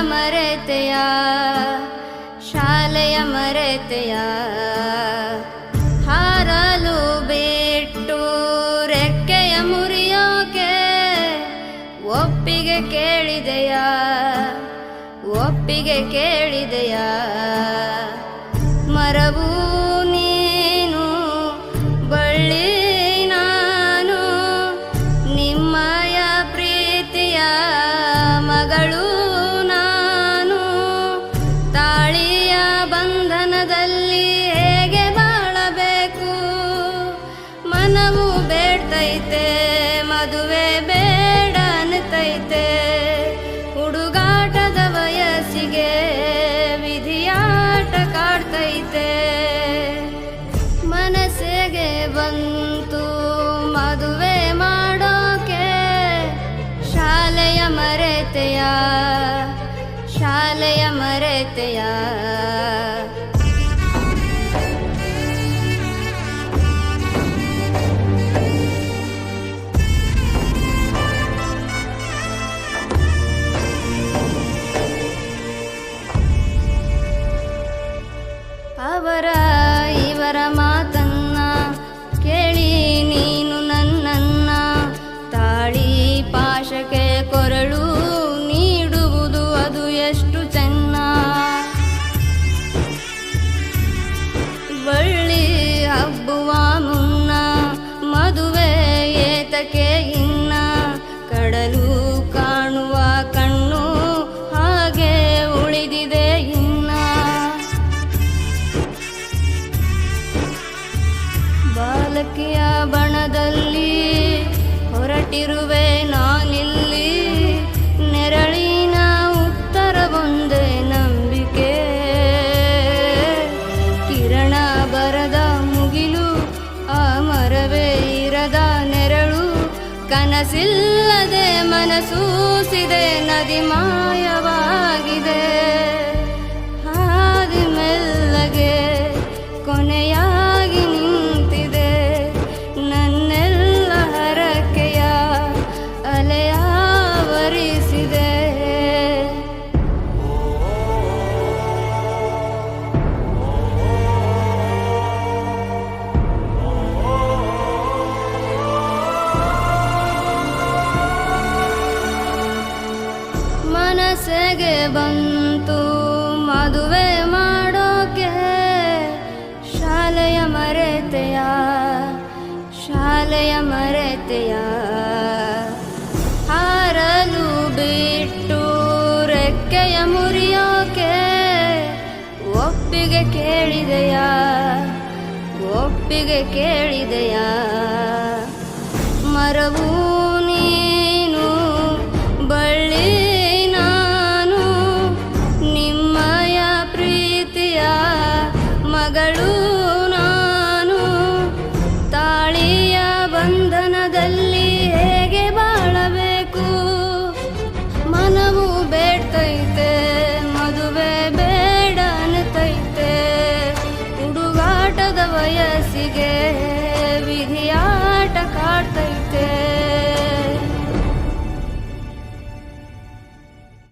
ಮರೆತೆಯ ಶಾಲೆಯ ಮರೆತೆಯ. ಹಾರಲು ಬಿಟ್ಟು ರೆಕ್ಕೆಯ ಮುರಿಯೋಕೆ ಒಪ್ಪಿಗೆ ಕೇಳಿದೆಯಾ ಒಪ್ಪಿಗೆ ಕೇಳಿದೆಯಾ. ಮರವು मरतया शालमरतया ಬಣದಲ್ಲಿ ಹೊರಟಿರುವೆ ನಾನಿಲ್ಲಿ. ನೆರಳಿನ ಉತ್ತರವೊಂದೇ ನಂಬಿಕೆ. ಕಿರಣ ಬರದ ಮುಗಿಲು, ಆ ಮರವೇ ಇರದ ನೆರಳು. ಕನಸಿಲ್ಲದೆ ಮನಸೂಸಿದೆ, ನದಿ ಮಾಯವಾಗಿದೆ. ಮನಸ್ಸಿಗೆ ಬಂತು. ಮದುವೆ ಮಾಡೋಕೆ ಶಾಲೆಯ ಮರೆತೆಯ ಶಾಲೆಯ ಮರೆತೆಯ. ಹಾರಲು ಬಿಟ್ಟು ರೆಕ್ಕೆಯ ಮುರಿಯೋಕೆ ಒಪ್ಪಿಗೆ ಕೇಳಿದೆಯಾ ಒಪ್ಪಿಗೆ ಕೇಳಿದೆಯಾ. ಮರವು विधिया